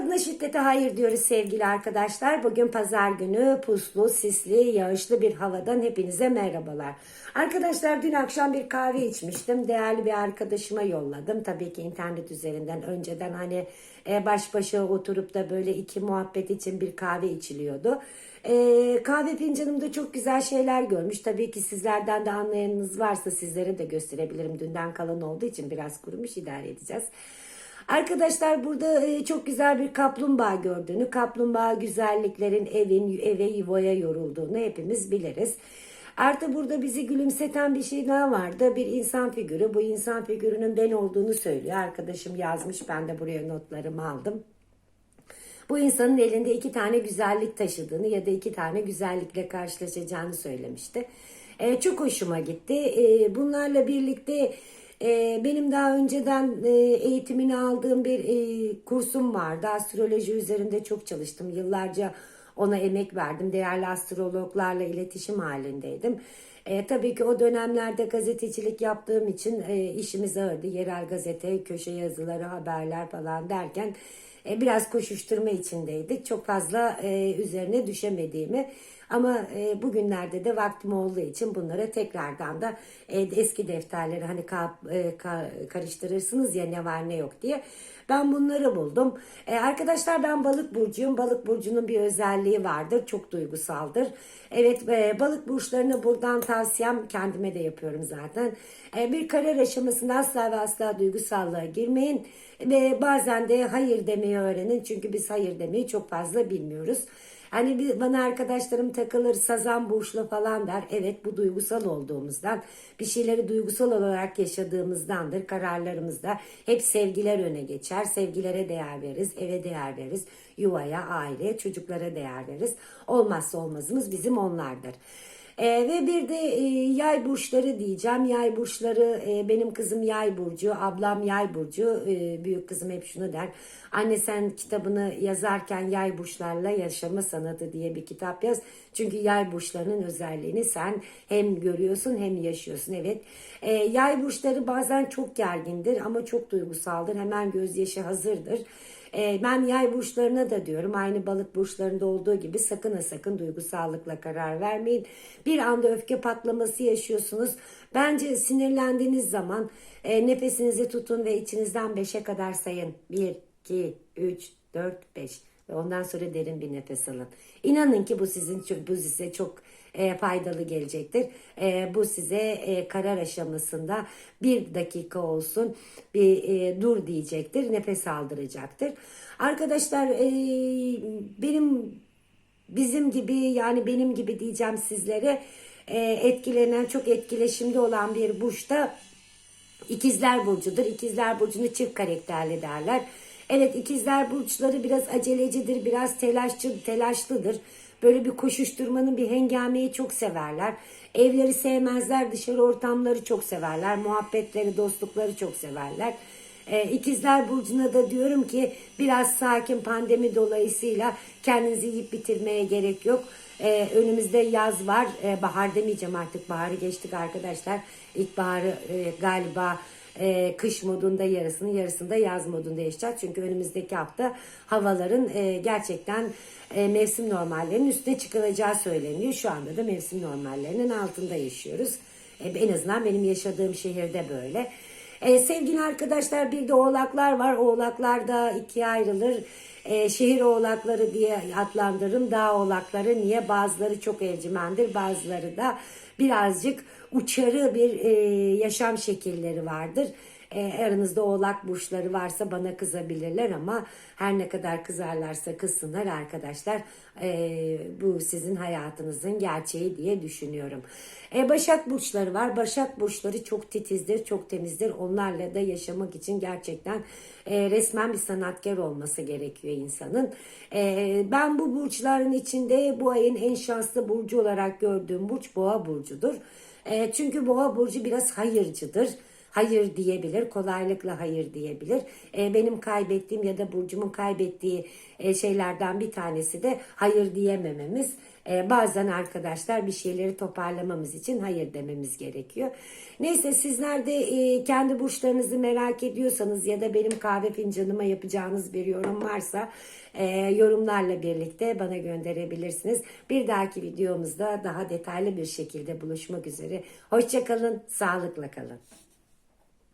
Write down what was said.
adına şiddete hayır diyoruz sevgili arkadaşlar. Bugün pazar günü puslu, sisli, yağışlı bir havadan hepinize merhabalar. Arkadaşlar dün akşam bir kahve içmiştim. Değerli bir arkadaşıma yolladım. Tabii ki internet üzerinden önceden hani e, baş başa oturup da böyle iki muhabbet için bir kahve içiliyordu. E, kahve fincanımda çok güzel şeyler görmüş. Tabii ki sizlerden de anlayanınız varsa sizlere de gösterebilirim. Dünden kalan olduğu için biraz kurumuş idare edeceğiz. Arkadaşlar burada e, çok güzel bir kaplumbağa gördüğünü, kaplumbağa güzelliklerin evin eve yuvaya yorulduğunu hepimiz biliriz. Artı burada bizi gülümseten bir şey daha vardı. Bir insan figürü. Bu insan figürünün ben olduğunu söylüyor. Arkadaşım yazmış. Ben de buraya notlarımı aldım. Bu insanın elinde iki tane güzellik taşıdığını ya da iki tane güzellikle karşılaşacağını söylemişti. E, çok hoşuma gitti. E, bunlarla birlikte e, benim daha önceden e, eğitimini aldığım bir e, kursum vardı. Astroloji üzerinde çok çalıştım. Yıllarca ona emek verdim. Değerli astrologlarla iletişim halindeydim. E, tabii ki o dönemlerde gazetecilik yaptığım için e, işimiz ağırdı. Yerel gazete, köşe yazıları, haberler falan derken e, biraz koşuşturma içindeydik. Çok fazla e, üzerine düşemediğimi ama e, bugünlerde de vaktim olduğu için bunlara tekrardan da eski defterleri hani ka, ka, karıştırırsınız ya ne var ne yok diye. Ben bunları buldum. E, arkadaşlar ben balık burcuyum. Balık burcunun bir özelliği vardır. Çok duygusaldır. Evet e, balık burçlarını buradan tavsiyem kendime de yapıyorum zaten. E, bir karar aşamasında asla ve asla duygusallığa girmeyin. Ve bazen de hayır demeyi öğrenin. Çünkü biz hayır demeyi çok fazla bilmiyoruz. Hani bir, bana arkadaşlarım takılır sazan burçlu falan der. Evet bu duygusal olduğumuzdan bir şeyleri duygusal olarak yaşadığımızdandır. Kararlarımızda hep sevgiler öne geçer. Sevgilere değer veririz, eve değer veririz. Yuvaya, aileye, çocuklara değer veririz. Olmazsa olmazımız bizim onlardır. Ee, ve bir de e, yay burçları diyeceğim. Yay burçları e, benim kızım yay burcu, ablam yay burcu. E, büyük kızım hep şunu der. Anne sen kitabını yazarken yay burçlarla yaşama sanatı diye bir kitap yaz. Çünkü yay burçlarının özelliğini sen hem görüyorsun hem yaşıyorsun. Evet. E, yay burçları bazen çok gergindir ama çok duygusaldır. Hemen gözyaşı hazırdır. E, ben yay burçlarına da diyorum aynı balık burçlarında olduğu gibi sakın ha sakın duygusallıkla karar vermeyin. Bir anda öfke patlaması yaşıyorsunuz. Bence sinirlendiğiniz zaman e, nefesinizi tutun ve içinizden 5'e kadar sayın. 1, 2, 3, 4, 5 ve ondan sonra derin bir nefes alın. İnanın ki bu sizin bu size çok e, faydalı gelecektir. E, bu size e, karar aşamasında bir dakika olsun bir e, dur diyecektir, nefes aldıracaktır. Arkadaşlar e, benim bizim gibi yani benim gibi diyeceğim sizlere e, etkilenen çok etkileşimde olan bir burçta İkizler Burcu'dur. İkizler Burcu'nu çift karakterli derler. Evet ikizler burçları biraz acelecidir, biraz telaşçı, telaşlıdır. Böyle bir koşuşturmanın bir hengameyi çok severler. Evleri sevmezler, dışarı ortamları çok severler. Muhabbetleri, dostlukları çok severler. Ee, İkizler Burcu'na da diyorum ki biraz sakin pandemi dolayısıyla kendinizi yiyip bitirmeye gerek yok. Ee, önümüzde yaz var. Ee, bahar demeyeceğim artık. Baharı geçtik arkadaşlar. İlkbaharı e, galiba e, kış modunda yarısını yarısında yaz modunda yaşayacağız. Çünkü önümüzdeki hafta havaların e, gerçekten e, mevsim normallerinin üstüne çıkılacağı söyleniyor. Şu anda da mevsim normallerinin altında yaşıyoruz. E, en azından benim yaşadığım şehirde böyle. E, sevgili arkadaşlar bir de oğlaklar var. Oğlaklar da ikiye ayrılır. E, şehir oğlakları diye adlandırırım. Dağ oğlakları niye? Bazıları çok evcimendir. Bazıları da birazcık uçarı bir e, yaşam şekilleri vardır. E, aranızda oğlak burçları varsa bana kızabilirler ama her ne kadar kızarlarsa kızsınlar arkadaşlar. E, bu sizin hayatınızın gerçeği diye düşünüyorum. E, Başak burçları var. Başak burçları çok titizdir, çok temizdir. Onlarla da yaşamak için gerçekten e, resmen bir sanatkar olması gerekiyor insanın. E, ben bu burçların içinde bu ayın en şanslı burcu olarak gördüğüm burç Boğa burcudur. E, çünkü Boğa burcu biraz hayırcıdır hayır diyebilir, kolaylıkla hayır diyebilir. E, benim kaybettiğim ya da Burcu'mun kaybettiği e, şeylerden bir tanesi de hayır diyemememiz. E, bazen arkadaşlar bir şeyleri toparlamamız için hayır dememiz gerekiyor. Neyse sizler de e, kendi burçlarınızı merak ediyorsanız ya da benim kahve fincanıma yapacağınız bir yorum varsa e, yorumlarla birlikte bana gönderebilirsiniz. Bir dahaki videomuzda daha detaylı bir şekilde buluşmak üzere. Hoşçakalın, sağlıkla kalın.